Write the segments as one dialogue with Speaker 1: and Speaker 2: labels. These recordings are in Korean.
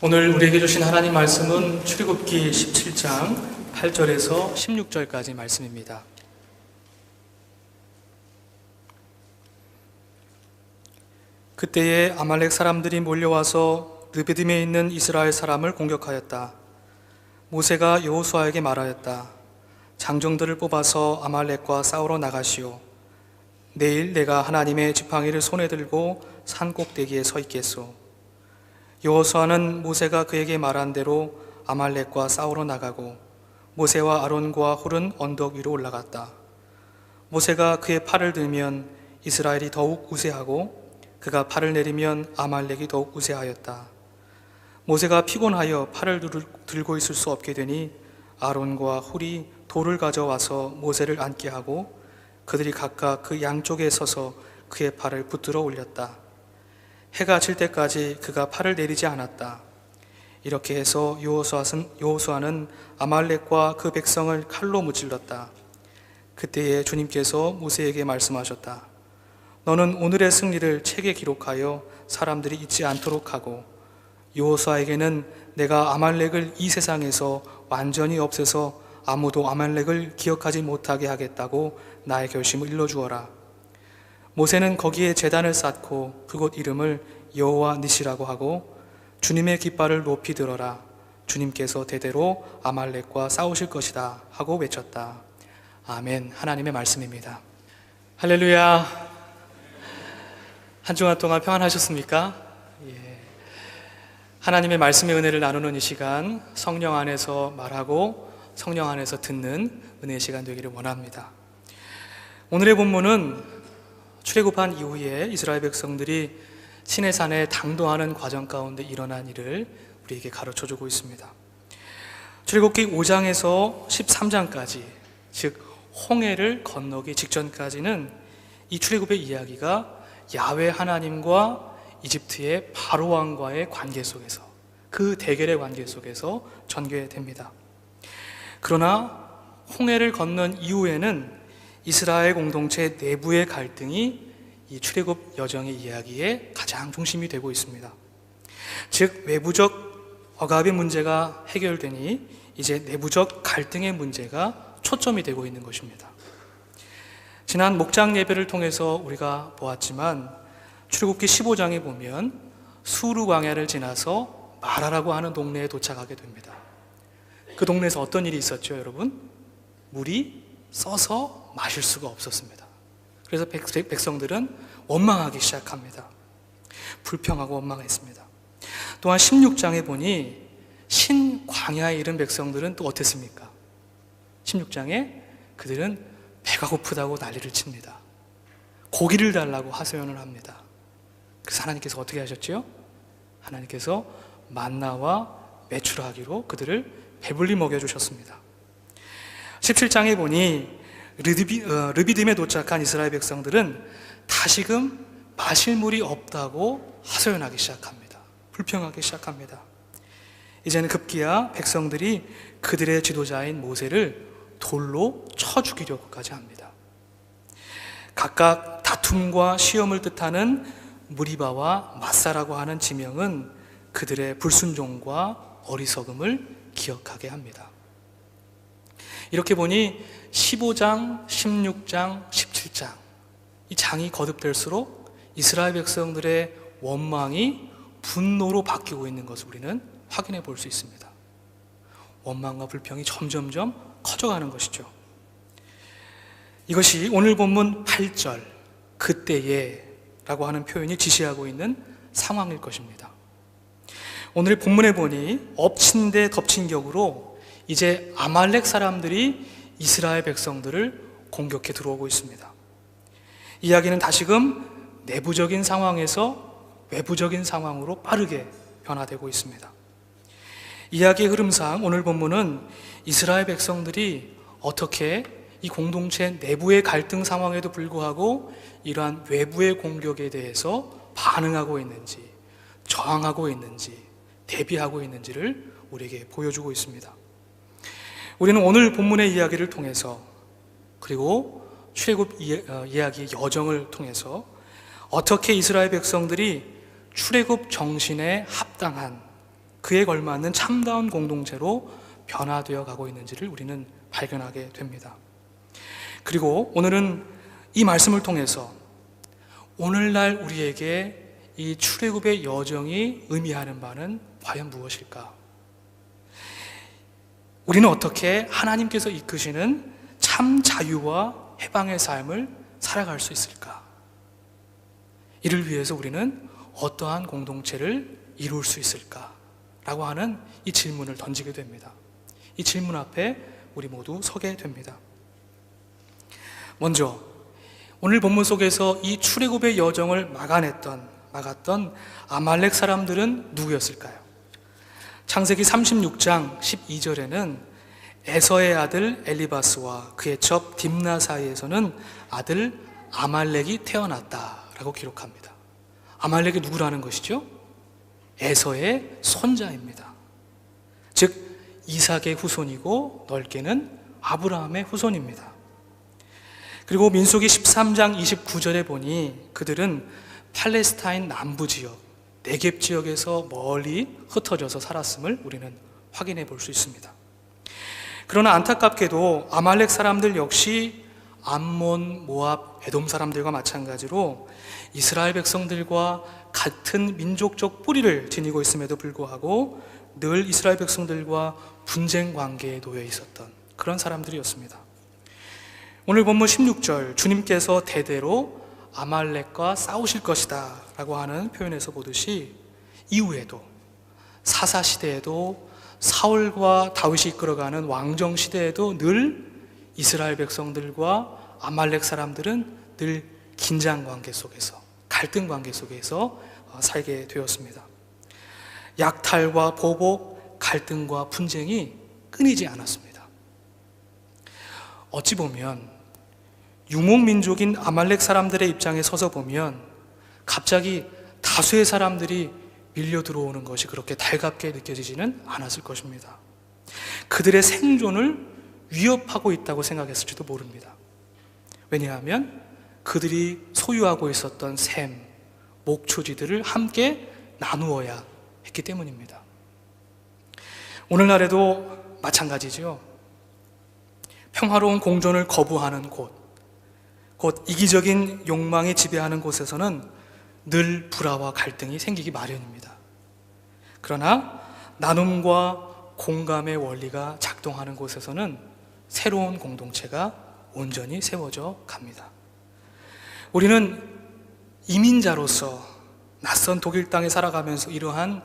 Speaker 1: 오늘 우리에게 주신 하나님 말씀은 출애굽기 17장 8절에서 16절까지 말씀입니다. 그때에 아말렉 사람들이 몰려와서 르베딤에 있는 이스라엘 사람을 공격하였다. 모세가 여호수아에게 말하였다. 장정들을 뽑아서 아말렉과 싸우러 나가시오. 내일 내가 하나님의 지팡이를 손에 들고 산 꼭대기에 서 있겠소. 여호수아는 모세가 그에게 말한 대로 아말렉과 싸우러 나가고 모세와 아론과 홀은 언덕 위로 올라갔다. 모세가 그의 팔을 들면 이스라엘이 더욱 우세하고 그가 팔을 내리면 아말렉이 더욱 우세하였다. 모세가 피곤하여 팔을 들- 들고 있을 수 없게 되니 아론과 홀이 돌을 가져와서 모세를 앉게 하고 그들이 각각 그 양쪽에 서서 그의 팔을 붙들어 올렸다. 해가 질 때까지 그가 팔을 내리지 않았다. 이렇게 해서 여호수아는 아말렉과 그 백성을 칼로 무찔렀다. 그때에 주님께서 모세에게 말씀하셨다. 너는 오늘의 승리를 책에 기록하여 사람들이 잊지 않도록 하고 여호수아에게는 내가 아말렉을 이 세상에서 완전히 없애서 아무도 아말렉을 기억하지 못하게 하겠다고 나의 결심을 일러 주어라. 모세는 거기에 제단을 쌓고 그곳 이름을 여호와 니시라고 하고 주님의 깃발을 높이 들어라. 주님께서 대대로 아말렉과 싸우실 것이다 하고 외쳤다. 아멘. 하나님의 말씀입니다. 할렐루야. 한 주간 동안 평안하셨습니까? 예. 하나님의 말씀의 은혜를 나누는 이 시간 성령 안에서 말하고 성령 안에서 듣는 은혜의 시간 되기를 원합니다. 오늘의 본문은 출애굽한 이후에 이스라엘 백성들이 시내산에 당도하는 과정 가운데 일어난 일을 우리에게 가르쳐 주고 있습니다. 출애굽기 5장에서 13장까지 즉 홍해를 건너기 직전까지는 이 출애굽의 이야기가 야외 하나님과 이집트의 바로 왕과의 관계 속에서 그 대결의 관계 속에서 전개됩니다. 그러나 홍해를 건넌 이후에는 이스라엘 공동체 내부의 갈등이 이 출애굽 여정의 이야기의 가장 중심이 되고 있습니다. 즉 외부적 억압의 문제가 해결되니 이제 내부적 갈등의 문제가 초점이 되고 있는 것입니다. 지난 목장 예배를 통해서 우리가 보았지만 출애굽기 15장에 보면 수르 광야를 지나서 마라라고 하는 동네에 도착하게 됩니다. 그 동네에서 어떤 일이 있었죠, 여러분? 물이 써서 마실 수가 없었습니다. 그래서 백, 백성들은 원망하기 시작합니다. 불평하고 원망했습니다. 또한 16장에 보니 신광야에 이른 백성들은 또 어땠습니까? 16장에 그들은 배가 고프다고 난리를 칩니다. 고기를 달라고 하소연을 합니다. 그래서 하나님께서 어떻게 하셨지요? 하나님께서 만나와 매출하기로 그들을 배불리 먹여주셨습니다. 17장에 보니 르비디, 어, 르비딤에 도착한 이스라엘 백성들은 다시금 마실 물이 없다고 하소연하기 시작합니다. 불평하기 시작합니다. 이제는 급기야 백성들이 그들의 지도자인 모세를 돌로 쳐 죽이려고까지 합니다. 각각 다툼과 시험을 뜻하는 무리바와 마사라고 하는 지명은 그들의 불순종과 어리석음을 기억하게 합니다. 이렇게 보니 15장, 16장, 17장 이 장이 거듭될수록 이스라엘 백성들의 원망이 분노로 바뀌고 있는 것을 우리는 확인해 볼 수 있습니다. 원망과 불평이 점점점 커져가는 것이죠. 이것이 오늘 본문 8절 그때에 라고 하는 표현이 지시하고 있는 상황일 것입니다. 오늘 본문에 보니 엎친 데 덮친 격으로 이제 아말렉 사람들이 이스라엘 백성들을 공격해 들어오고 있습니다. 이야기는 다시금 내부적인 상황에서 외부적인 상황으로 빠르게 변화되고 있습니다. 이야기의 흐름상 오늘 본문은 이스라엘 백성들이 어떻게 이 공동체 내부의 갈등 상황에도 불구하고 이러한 외부의 공격에 대해서 반응하고 있는지, 저항하고 있는지, 대비하고 있는지를 우리에게 보여주고 있습니다. 우리는 오늘 본문의 이야기를 통해서 그리고 출애굽 어, 이야기의 여정을 통해서 어떻게 이스라엘 백성들이 출애굽 정신에 합당한 그에 걸맞는 참다운 공동체로 변화되어 가고 있는지를 우리는 발견하게 됩니다. 그리고 오늘은 이 말씀을 통해서 오늘날 우리에게 이 출애굽의 여정이 의미하는 바는 과연 무엇일까? 우리는 어떻게 하나님께서 이끄시는 참 자유와 해방의 삶을 살아갈 수 있을까? 이를 위해서 우리는 어떠한 공동체를 이룰 수 있을까? 라고 하는 이 질문을 던지게 됩니다. 이 질문 앞에 우리 모두 서게 됩니다. 먼저 오늘 본문 속에서 이 출애굽의 여정을 막아냈던 막았던 아말렉 사람들은 누구였을까요? 창세기 36장 12절에는 에서의 아들 엘리바스와 그의 첩 딥나 사이에서는 아들 아말렉이 태어났다라고 기록합니다. 아말렉이 누구라는 것이죠? 에서의 손자입니다. 즉 이삭의 후손이고 넓게는 아브라함의 후손입니다. 그리고 민수기 13장 29절에 보니 그들은 팔레스타인 남부 지역, 네겝 지역에서 멀리 흩어져서 살았음을 우리는 확인해 볼 수 있습니다. 그러나 안타깝게도 아말렉 사람들 역시 암몬, 모압, 에돔 사람들과 마찬가지로 이스라엘 백성들과 같은 민족적 뿌리를 지니고 있음에도 불구하고 늘 이스라엘 백성들과 분쟁 관계에 놓여 있었던 그런 사람들이었습니다. 오늘 본문 16절 주님께서 대대로 아말렉과 싸우실 것이다 라고 하는 표현에서 보듯이 이후에도 사사 시대에도 사울과 다윗이 이끌어가는 왕정 시대에도 늘 이스라엘 백성들과 아말렉 사람들은 늘 긴장 관계 속에서 갈등 관계 속에서 어, 살게 되었습니다. 약탈과 보복, 갈등과 분쟁이 끊이지 않았습니다. 어찌 보면 유목민족인 아말렉 사람들의 입장에 서서 보면 갑자기 다수의 사람들이 밀려 들어오는 것이 그렇게 달갑게 느껴지지는 않았을 것입니다. 그들의 생존을 위협하고 있다고 생각했을지도 모릅니다. 왜냐하면 그들이 소유하고 있었던 샘, 목초지들을 함께 나누어야 했기 때문입니다. 오늘날에도 마찬가지죠. 평화로운 공존을 거부하는 곳, 곧 이기적인 욕망이 지배하는 곳에서는 늘 불화와 갈등이 생기기 마련입니다. 그러나 나눔과 공감의 원리가 작동하는 곳에서는 새로운 공동체가 온전히 세워져 갑니다. 우리는 이민자로서 낯선 독일 땅에 살아가면서 이러한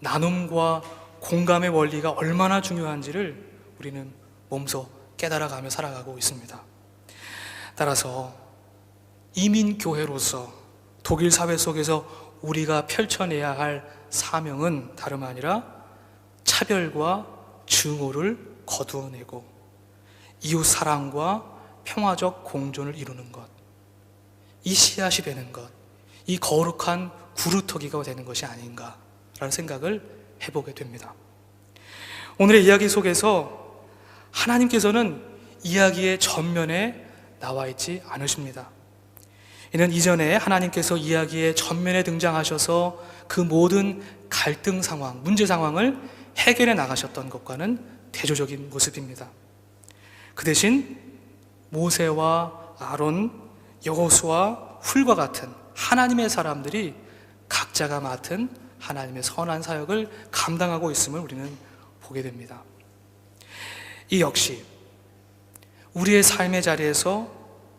Speaker 1: 나눔과 공감의 원리가 얼마나 중요한지를 우리는 몸소 깨달아가며 살아가고 있습니다. 따라서 이민교회로서 독일 사회 속에서 우리가 펼쳐내야 할 사명은 다름 아니라 차별과 증오를 거두어내고 이웃 사랑과 평화적 공존을 이루는 것. 이 씨앗이 되는 것. 이 거룩한 구루터기가 되는 것이 아닌가라는 생각을 해보게 됩니다. 오늘의 이야기 속에서 하나님께서는 이야기의 전면에 나와 있지 않으십니다. 이는 이전에 하나님께서 이야기의 전면에 등장하셔서 그 모든 갈등 상황, 문제 상황을 해결해 나가셨던 것과는 대조적인 모습입니다. 그 대신 모세와 아론, 여호수와 훌과 같은 하나님의 사람들이 각자가 맡은 하나님의 선한 사역을 감당하고 있음을 우리는 보게 됩니다. 이 역시 우리의 삶의 자리에서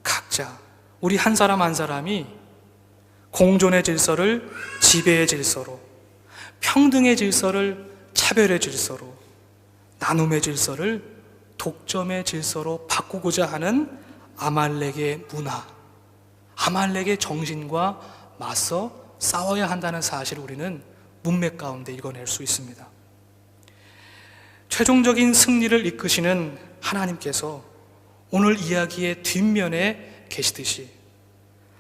Speaker 1: 각자 우리 한 사람 한 사람이 공존의 질서를 지배의 질서로, 평등의 질서를 차별의 질서로, 나눔의 질서를 독점의 질서로 바꾸고자 하는 아말렉의 문화, 아말렉의 정신과 맞서 싸워야 한다는 사실을 우리는 문맥 가운데 읽어낼 수 있습니다. 최종적인 승리를 이끄시는 하나님께서 오늘 이야기의 뒷면에 계시듯이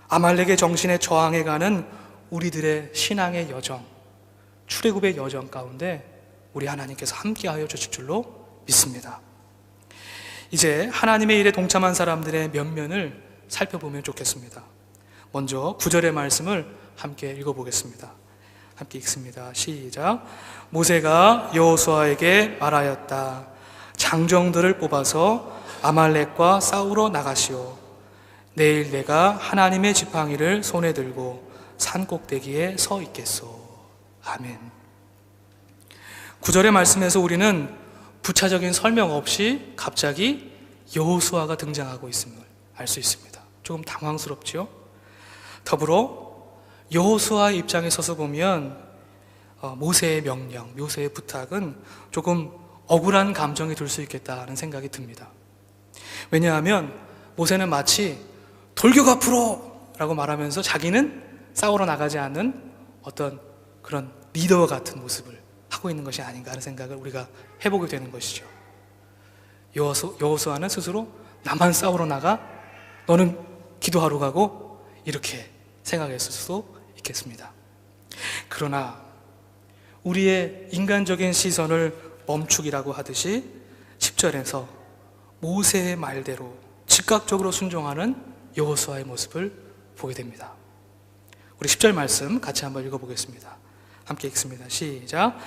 Speaker 1: 아말렉의 정신에 저항해 가는 우리들의 신앙의 여정, 출애굽의 여정 가운데 우리 하나님께서 함께하여 주실 줄로 믿습니다. 이제 하나님의 일에 동참한 사람들의 면면을 살펴보면 좋겠습니다. 먼저 구절의 말씀을 함께 읽어보겠습니다. 함께 읽습니다. 시작. 모세가 여호수아에게 말하였다. 장정들을 뽑아서 아말렉과 싸우러 나가시오. 내일 내가 하나님의 지팡이를 손에 들고 산 꼭대기에 서 있겠소. 아멘. 구절의 말씀에서 우리는 부차적인 설명 없이 갑자기 여호수아가 등장하고 있음을 알 수 있습니다. 조금 당황스럽지요? 더불어 여호수아 입장에 서서 보면 어, 모세의 명령, 모세의 부탁은 조금 억울한 감정이 들 수 있겠다는 생각이 듭니다. 왜냐하면 모세는 마치 돌격 앞으로 라고 말하면서 자기는 싸우러 나가지 않는 어떤 그런 리더 같은 모습을 하고 있는 것이 아닌가 하는 생각을 우리가 해보게 되는 것이죠. 여호수, 여호수아는 스스로 나만 싸우러 나가 너는 기도하러 가고 이렇게 생각했을 수도 있겠습니다. 그러나 우리의 인간적인 시선을 멈추기라고 하듯이 10절에서 모세의 말대로 즉각적으로 순종하는 여호수아의 모습을 보게 됩니다. 우리 10절 말씀 같이 한번 읽어보겠습니다. 함께 읽습니다. 시작.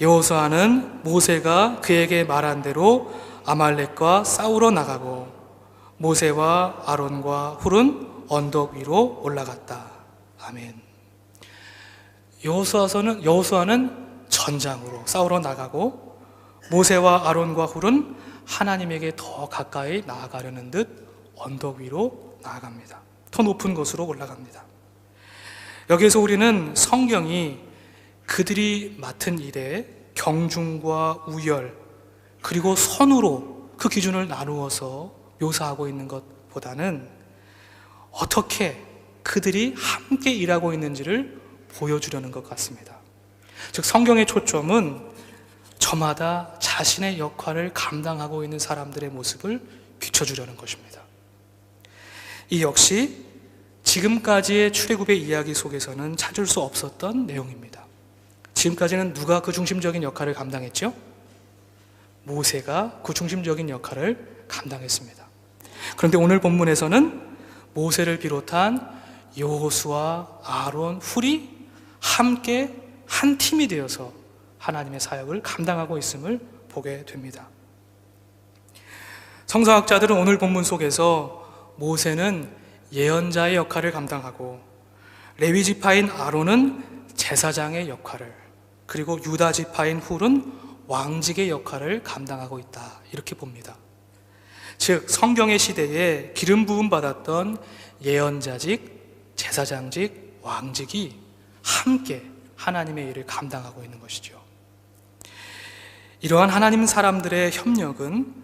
Speaker 1: 여호수아는 모세가 그에게 말한 대로 아말렉과 싸우러 나가고 모세와 아론과 훌은 언덕 위로 올라갔다. 아멘. 여호수아서는 여호수아는 전장으로 싸우러 나가고 모세와 아론과 훌은 하나님에게 더 가까이 나아가려는 듯 언덕 위로 나아갑니다. 더 높은 곳으로 올라갑니다. 여기에서 우리는 성경이 그들이 맡은 일에 경중과 우열 그리고 선으로 그 기준을 나누어서 묘사하고 있는 것보다는 어떻게 그들이 함께 일하고 있는지를 보여주려는 것 같습니다. 즉, 성경의 초점은 저마다 자신의 역할을 감당하고 있는 사람들의 모습을 비춰주려는 것입니다. 이 역시 지금까지의 출애굽의 이야기 속에서는 찾을 수 없었던 내용입니다. 지금까지는 누가 그 중심적인 역할을 감당했죠? 모세가 그 중심적인 역할을 감당했습니다. 그런데 오늘 본문에서는 모세를 비롯한 여호수아, 아론, 훌이 함께 한 팀이 되어서 하나님의 사역을 감당하고 있음을 보게 됩니다. 성서학자들은 오늘 본문 속에서 모세는 예언자의 역할을 감당하고 레위 지파인 아론은 제사장의 역할을 그리고 유다 지파인 훌은 왕직의 역할을 감당하고 있다. 이렇게 봅니다. 즉 성경의 시대에 기름 부음 받았던 예언자직, 제사장직, 왕직이 함께 하나님의 일을 감당하고 있는 것이죠. 이러한 하나님 사람들의 협력은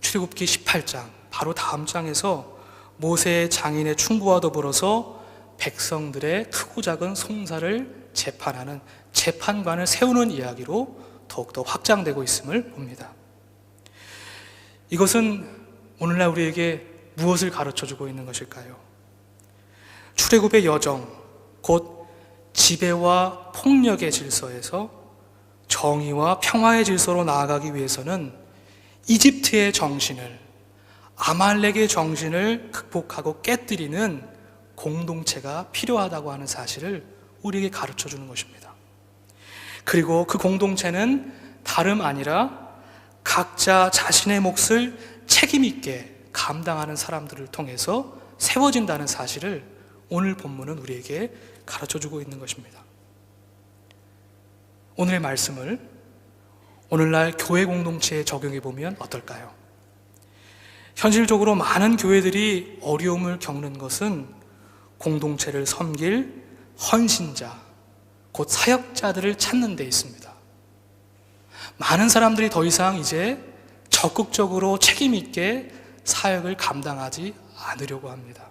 Speaker 1: 출애굽기 18장 바로 다음 장에서 모세의 장인의 충고와 더불어서 백성들의 크고 작은 송사를 재판하는 재판관을 세우는 이야기로 더욱더 확장되고 있음을 봅니다. 이것은 오늘날 우리에게 무엇을 가르쳐 주고 있는 것일까요? 출애굽의 여정, 곧 지배와 폭력의 질서에서 정의와 평화의 질서로 나아가기 위해서는 이집트의 정신을 아말렉의 정신을 극복하고 깨뜨리는 공동체가 필요하다고 하는 사실을 우리에게 가르쳐 주는 것입니다. 그리고 그 공동체는 다름 아니라 각자 자신의 몫을 책임있게 감당하는 사람들을 통해서 세워진다는 사실을 오늘 본문은 우리에게 가르쳐 주고 있는 것입니다. 오늘의 말씀을 오늘날 교회 공동체에 적용해 보면 어떨까요? 현실적으로 많은 교회들이 어려움을 겪는 것은 공동체를 섬길 헌신자, 곧 사역자들을 찾는 데 있습니다. 많은 사람들이 더 이상 이제 적극적으로 책임있게 사역을 감당하지 않으려고 합니다.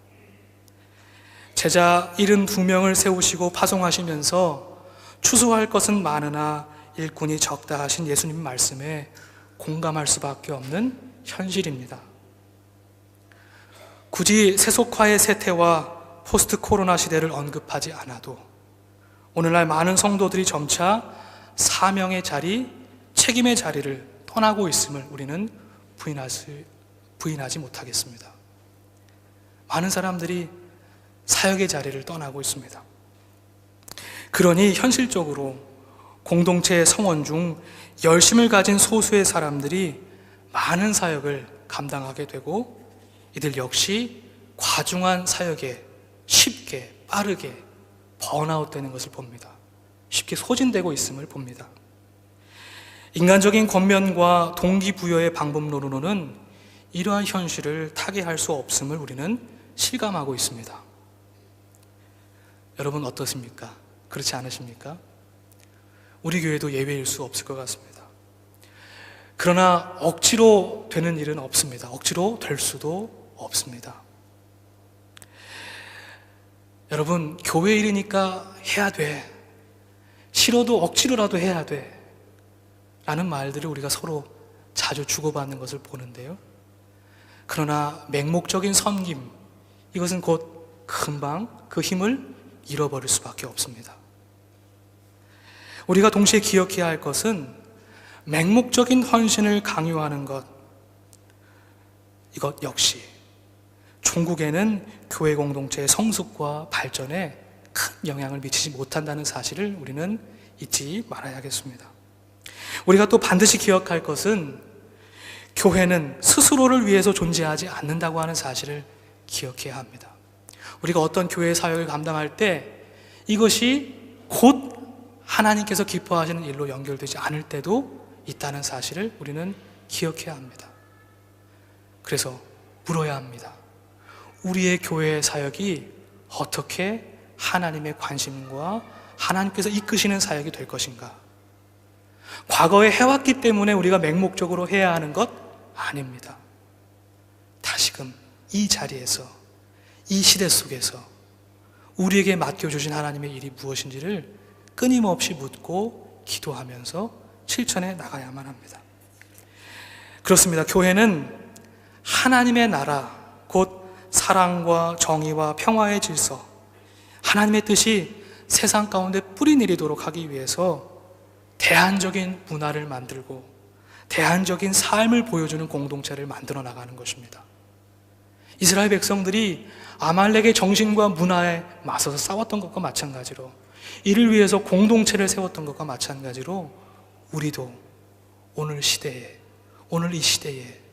Speaker 1: 제자 72명을 세우시고 파송하시면서 추수할 것은 많으나 일꾼이 적다 하신 예수님 말씀에 공감할 수밖에 없는 현실입니다. 굳이 세속화의 세태와 포스트 코로나 시대를 언급하지 않아도 오늘날 많은 성도들이 점차 사명의 자리, 책임의 자리를 떠나고 있음을 우리는 부인하지, 부인하지 못하겠습니다. 많은 사람들이 사역의 자리를 떠나고 있습니다. 그러니 현실적으로 공동체 성원 중 열심을 가진 소수의 사람들이 많은 사역을 감당하게 되고 이들 역시 과중한 사역에 쉽게 빠르게 번아웃 되는 것을 봅니다. 쉽게 소진되고 있음을 봅니다. 인간적인 권면과 동기부여의 방법론으로는 이러한 현실을 타개할 수 없음을 우리는 실감하고 있습니다. 여러분 어떻습니까? 그렇지 않으십니까? 우리 교회도 예외일 수 없을 것 같습니다. 그러나 억지로 되는 일은 없습니다. 억지로 될 수도 없습니다. 여러분, 교회 일이니까 해야 돼. 싫어도 억지로라도 해야 돼. 라는 말들을 우리가 서로 자주 주고받는 것을 보는데요. 그러나 맹목적인 섬김, 이것은 곧 금방 그 힘을 잃어버릴 수밖에 없습니다. 우리가 동시에 기억해야 할 것은 맹목적인 헌신을 강요하는 것, 이것 역시 종국에는 교회 공동체의 성숙과 발전에 큰 영향을 미치지 못한다는 사실을 우리는 잊지 말아야겠습니다. 우리가 또 반드시 기억할 것은 교회는 스스로를 위해서 존재하지 않는다고 하는 사실을 기억해야 합니다. 우리가 어떤 교회 사역을 감당할 때 이것이 곧 하나님께서 기뻐하시는 일로 연결되지 않을 때도 있다는 사실을 우리는 기억해야 합니다. 그래서 물어야 합니다. 우리의 교회 사역이 어떻게 하나님의 관심과 하나님께서 이끄시는 사역이 될 것인가? 과거에 해왔기 때문에 우리가 맹목적으로 해야 하는 것 아닙니다. 다시금 이 자리에서, 이 시대 속에서 우리에게 맡겨주신 하나님의 일이 무엇인지를 끊임없이 묻고 기도하면서 실천해 나가야만 합니다. 그렇습니다. 교회는 하나님의 나라, 곧 사랑과 정의와 평화의 질서, 하나님의 뜻이 세상 가운데 뿌리 내리도록 하기 위해서 대안적인 문화를 만들고 대안적인 삶을 보여주는 공동체를 만들어 나가는 것입니다. 이스라엘 백성들이 아말렉의 정신과 문화에 맞서서 싸웠던 것과 마찬가지로 이를 위해서 공동체를 세웠던 것과 마찬가지로 우리도 오늘 시대에 오늘 이 시대에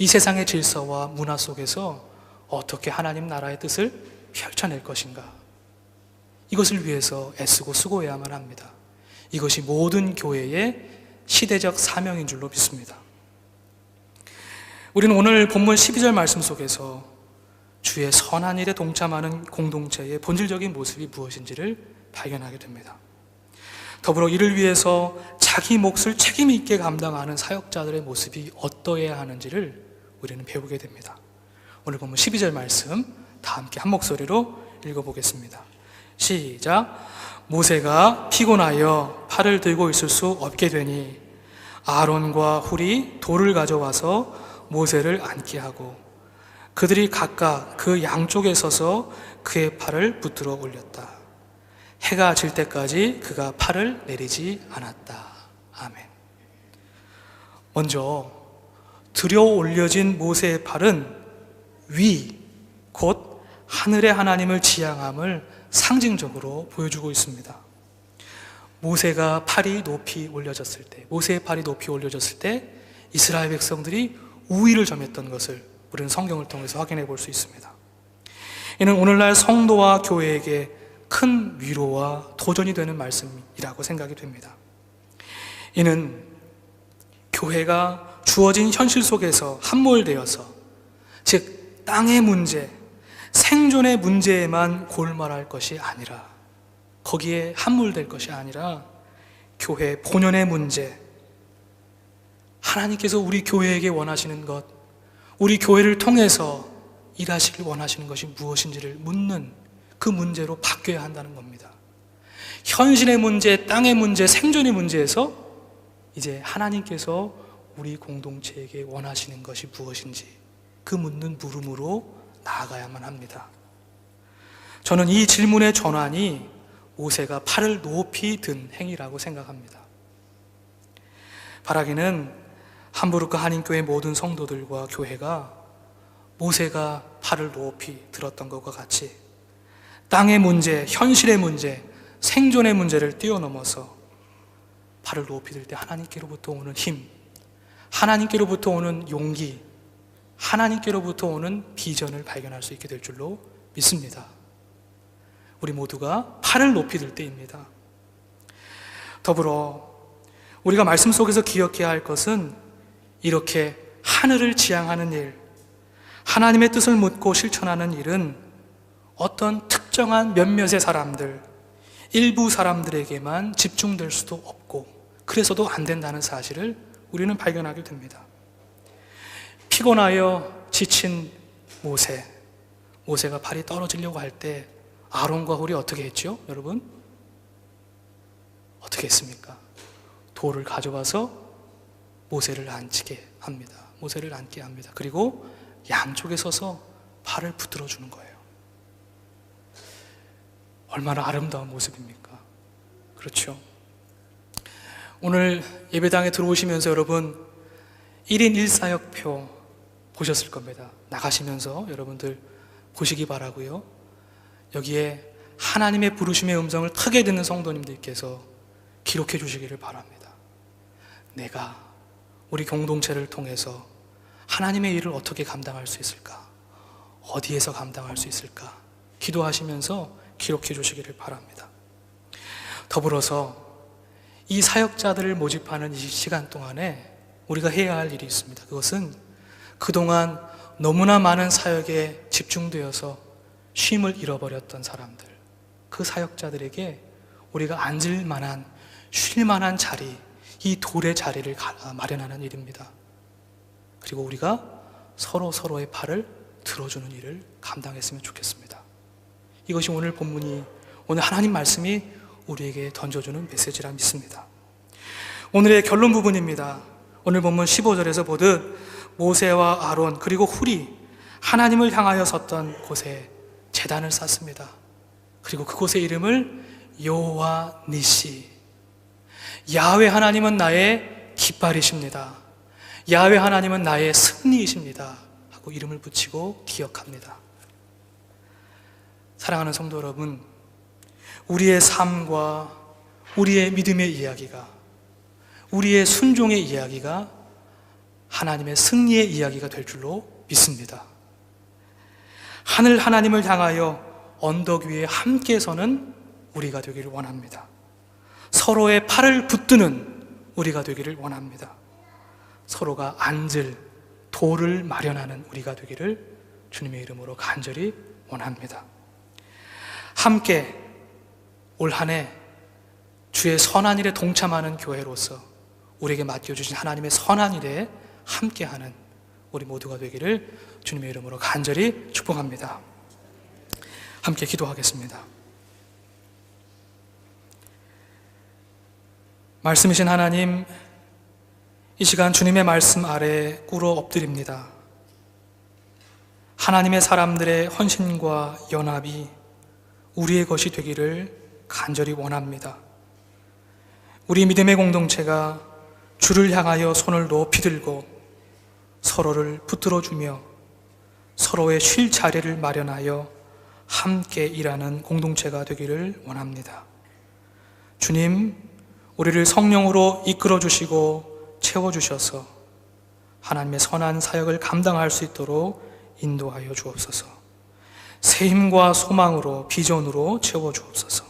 Speaker 1: 이 세상의 질서와 문화 속에서 어떻게 하나님 나라의 뜻을 펼쳐낼 것인가 이것을 위해서 애쓰고 수고해야만 합니다. 이것이 모든 교회의 시대적 사명인 줄로 믿습니다. 우리는 오늘 본문 12절 말씀 속에서 주의 선한 일에 동참하는 공동체의 본질적인 모습이 무엇인지를 발견하게 됩니다. 더불어 이를 위해서 자기 몫을 책임 있게 감당하는 사역자들의 모습이 어떠해야 하는지를 우리는 배우게 됩니다. 오늘 본문 12절 말씀 다 함께 한 목소리로 읽어보겠습니다. 시작. 모세가 피곤하여 팔을 들고 있을 수 없게 되니 아론과 훌이 돌을 가져와서 모세를 앉게 하고 그들이 각각 그 양쪽에 서서 그의 팔을 붙들어 올렸다. 해가 질 때까지 그가 팔을 내리지 않았다. 아멘. 먼저 들여 올려진 모세의 팔은 위, 곧 하늘의 하나님을 지향함을 상징적으로 보여주고 있습니다. 모세가 팔이 높이 올려졌을 때, 모세의 팔이 높이 올려졌을 때 이스라엘 백성들이 우위를 점했던 것을 우리는 성경을 통해서 확인해 볼 수 있습니다. 이는 오늘날 성도와 교회에게 큰 위로와 도전이 되는 말씀이라고 생각이 됩니다. 이는 교회가 주어진 현실 속에서 함몰되어서, 즉, 땅의 문제, 생존의 문제에만 골말할 것이 아니라, 거기에 함몰될 것이 아니라, 교회 본연의 문제, 하나님께서 우리 교회에게 원하시는 것, 우리 교회를 통해서 일하시길 원하시는 것이 무엇인지를 묻는 그 문제로 바뀌어야 한다는 겁니다. 현실의 문제, 땅의 문제, 생존의 문제에서 이제 하나님께서 우리 공동체에게 원하시는 것이 무엇인지 그 묻는 물음으로 나아가야만 합니다. 저는 이 질문의 전환이 모세가 팔을 높이 든 행위라고 생각합니다. 바라기는 함부르크 한인교회 모든 성도들과 교회가 모세가 팔을 높이 들었던 것과 같이 땅의 문제, 현실의 문제, 생존의 문제를 뛰어넘어서 발을 높이 들 때 하나님께로부터 오는 힘, 하나님께로부터 오는 용기, 하나님께로부터 오는 비전을 발견할 수 있게 될 줄로 믿습니다. 우리 모두가 팔을 높이 들 때입니다. 더불어 우리가 말씀 속에서 기억해야 할 것은 이렇게 하늘을 지향하는 일, 하나님의 뜻을 묻고 실천하는 일은 어떤 특정한 몇몇의 사람들, 일부 사람들에게만 집중될 수도 없고, 그래서도 안 된다는 사실을 우리는 발견하게 됩니다. 피곤하여 지친 모세, 모세가 발이 떨어지려고 할 때 아론과 홀이 어떻게 했죠? 여러분? 어떻게 했습니까? 돌을 가져와서 모세를 앉히게 합니다. 모세를 앉게 합니다. 그리고 양쪽에 서서 발을 붙들어 주는 거예요. 얼마나 아름다운 모습입니까? 그렇죠. 오늘 예배당에 들어오시면서 여러분 1인 1사역표 보셨을 겁니다. 나가시면서 여러분들 보시기 바라고요. 여기에 하나님의 부르심의 음성을 크게 듣는 성도님들께서 기록해 주시기를 바랍니다. 내가 우리 공동체를 통해서 하나님의 일을 어떻게 감당할 수 있을까? 어디에서 감당할 수 있을까? 기도하시면서 기록해 주시기를 바랍니다. 더불어서 이 사역자들을 모집하는 이 시간 동안에 우리가 해야 할 일이 있습니다. 그것은 그동안 너무나 많은 사역에 집중되어서 쉼을 잃어버렸던 사람들, 그 사역자들에게 우리가 앉을 만한, 쉴 만한 자리, 이 돌의 자리를 마련하는 일입니다. 그리고 우리가 서로 서로의 팔을 들어주는 일을 감당했으면 좋겠습니다. 이것이 오늘 본문이, 오늘 하나님 말씀이 우리에게 던져주는 메시지라 믿습니다. 오늘의 결론 부분입니다. 오늘 본문 15절에서 보듯 모세와 아론 그리고 훌이 하나님을 향하여 섰던 곳에 재단을 쌓습니다. 그리고 그곳의 이름을 여호와 니시 야훼 하나님은 나의 깃발이십니다. 야훼 하나님은 나의 승리이십니다. 하고 이름을 붙이고 기억합니다. 사랑하는 성도 여러분, 우리의 삶과 우리의 믿음의 이야기가 우리의 순종의 이야기가 하나님의 승리의 이야기가 될 줄로 믿습니다. 하늘 하나님을 향하여 언덕 위에 함께 서는 우리가 되기를 원합니다. 서로의 팔을 붙드는 우리가 되기를 원합니다. 서로가 앉을 돌을 마련하는 우리가 되기를 주님의 이름으로 간절히 원합니다. 함께 올 한 해 주의 선한 일에 동참하는 교회로서 우리에게 맡겨주신 하나님의 선한 일에 함께하는 우리 모두가 되기를 주님의 이름으로 간절히 축복합니다. 함께 기도하겠습니다. 말씀이신 하나님, 이 시간 주님의 말씀 아래 꿇어 엎드립니다. 하나님의 사람들의 헌신과 연합이 우리의 것이 되기를 간절히 원합니다. 우리 믿음의 공동체가 주를 향하여 손을 높이 들고 서로를 붙들어 주며 서로의 쉴 자리를 마련하여 함께 일하는 공동체가 되기를 원합니다. 주님, 우리를 성령으로 이끌어 주시고 채워 주셔서 하나님의 선한 사역을 감당할 수 있도록 인도하여 주옵소서. 새 힘과 소망으로 비전으로 채워 주옵소서.